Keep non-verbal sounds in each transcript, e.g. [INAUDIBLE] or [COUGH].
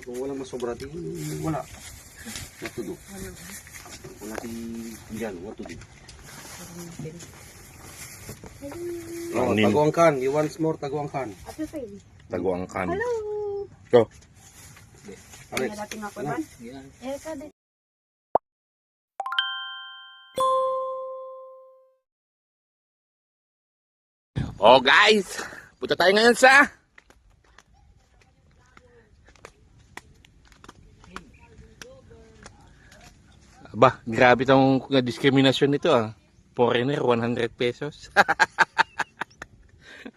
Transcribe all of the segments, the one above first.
Kung walang masobra, di wala. What to do? Kung natin yan, what to do? Oh, Anin. taguang kan. You once more, taguang kan. Ato pa yun. Taguang kan. Hello! Go. Alex, Ano natin ako man? Eh, ka din. Oh guys, punta tayo ngayon sa Aba, grabe tong diskriminasyon nito ah. Foreigner, 100 pesos. [LAUGHS]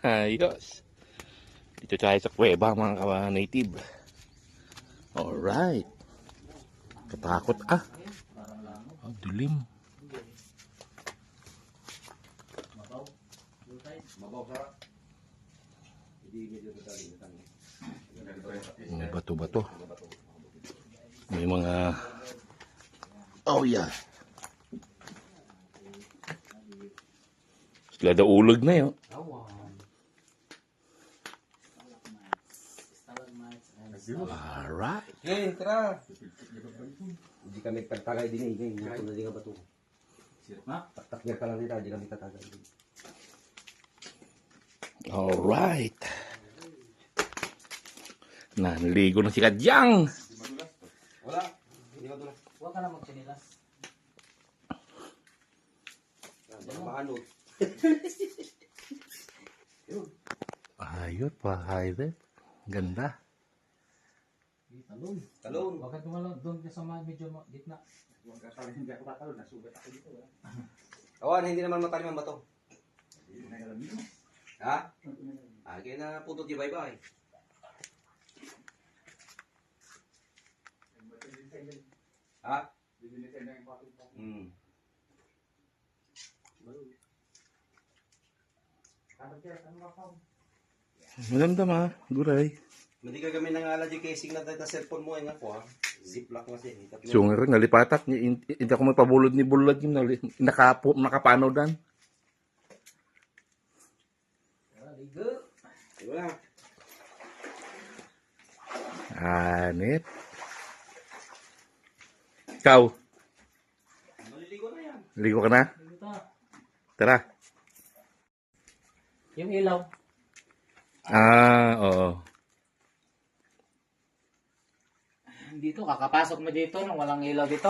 Ayos. Dito tayo sa kuweba mga ka-native. Alright. Katakot ah. Oh, dilim. May bato-bato. May mga... Oh, yeah. Sila daw ulog na yun. Alright. Okay, tara. Hindi kami tagtagay din eh. Hindi ko na di ka ba ito? Taktakir ka lang dito, hindi kami tatagay. Alright. Nanligo na si Kadyang. Wala. Hindi ka tulas. Huwag ka na magsinilas. Maanod. [LAUGHS] Ayot pa, hayret. Ganda. Di, talon. Talon. Huwag ka tumalon. Doon ka sa mga medyo ma- gitna. Awan, hindi naman matalim ang bato. Ha? Ah, kaya na puto di bye-bye. Ha? Hmm. Maganda ma, guray. Hindi ka kami nang allergy casing na dahil na cellphone mo eh nga po ha. Ziplock. Tapos- Sunger, nalipatat. Hindi ako mapabulod ni bulad yung nakapo, nakapano dan. Anit. Ikaw, Maliligo na yan. ligo ka na? Dito. Tara. Yung ilaw. Ah, oo. Dito, kakapasok mo dito nung walang ilaw dito.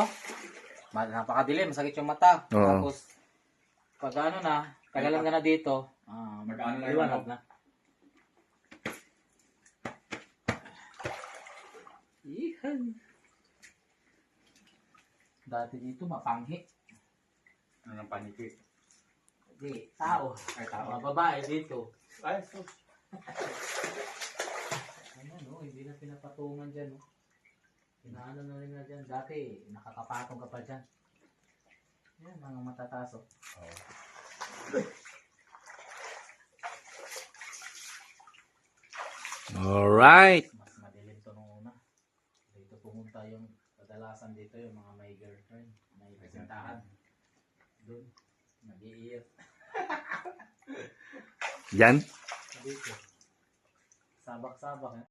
Napakadilim, masakit yung mata. Oo. Tapos, pag ano na, tagalan ka na dito, ah, Mag-ano na liwanag yun, na. Ihan. Dati dito, mapanghi. Ano ng paniki? Hindi, tao. Ay, tao. Mga babae dito. Ay, sus. Ano, no? Hindi na pinapatungan dyan, no? Inaano na rin na dyan. Dati, nakakapatong ka pa dyan. Yan, mga matataso. Alright. Mas madilim to nung una. Dito pumunta yung, kadalasan dito yung mga may girlfriend, may kasintahan. Doon, nag-iiyot. [LAUGHS] Yan. Dito. Sabak-sabak. Eh.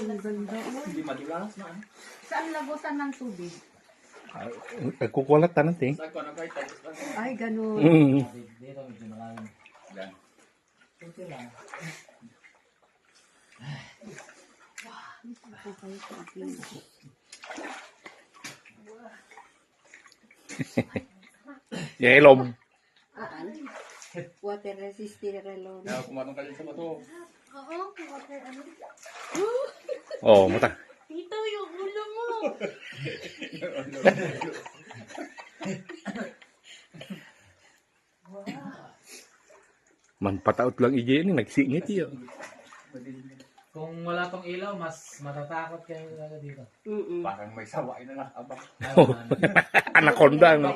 Ang ganda mo. Hindi madulas na. ano? Saan lagusan ng tubig? Nagkukulat natin. Saan ko na kayo tayo? Ay, ganun. Mm. Dito, dito medyo malalim. Yan. Kunti lang. [LAUGHS] Okay, tubig. Yung ilom. Aan? Water resistant relon. Kaya kumatong kayo sa bato. Oo, water ano? Oh, mata. Tito, yung ulo mo. Man pataot lang ije ini nagsingit iyo. Kung wala tong ilaw, mas matatakot kayo talaga dito. Mm-mm. Parang may sawain na lang. Abang. Ay, Oh. ano. [LAUGHS] Anaconda no.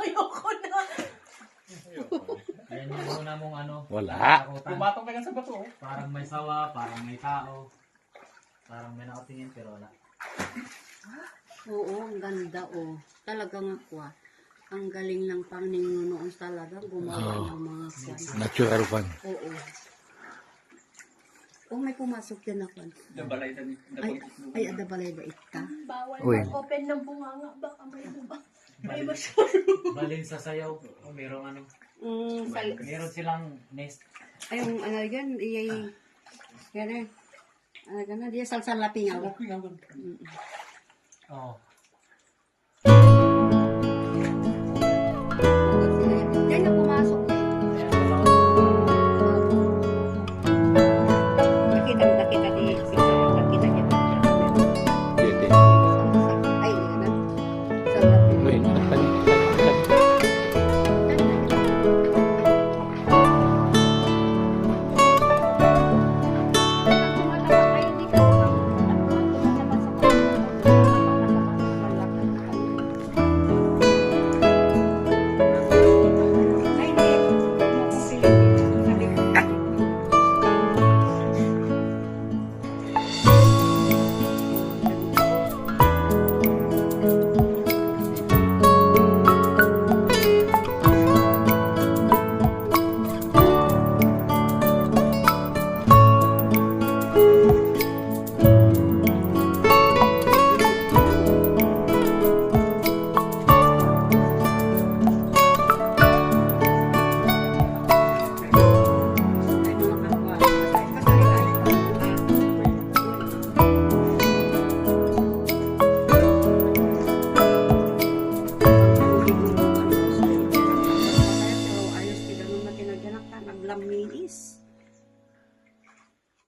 Ayoko na. Yan yung una mong ano. Wala. nakatakutan. Kumatong kayo sa bato. Parang may sawa, parang may tao. Parang may nakatingin pero wala. Oo, ang ganda oh. Talagang ako ah. Ang galing ng Panginoon noon talaga. Gumawa Oo. ng mga kwan. Natural fan. Oo. Oh, may pumasok din ako. Nabalay na Ay, ay, ada balay ba ita? Bawal Uy. mag-open ng bunganga. Baka may buba. [LAUGHS] May masyado. balin sa sayaw. O, merong ano. Mm, sal- Meron silang nest. ay, yung ano yan, iyay, yan eh. Ano gana, diya salsal lapingaw. Ako yung Mm. Oh,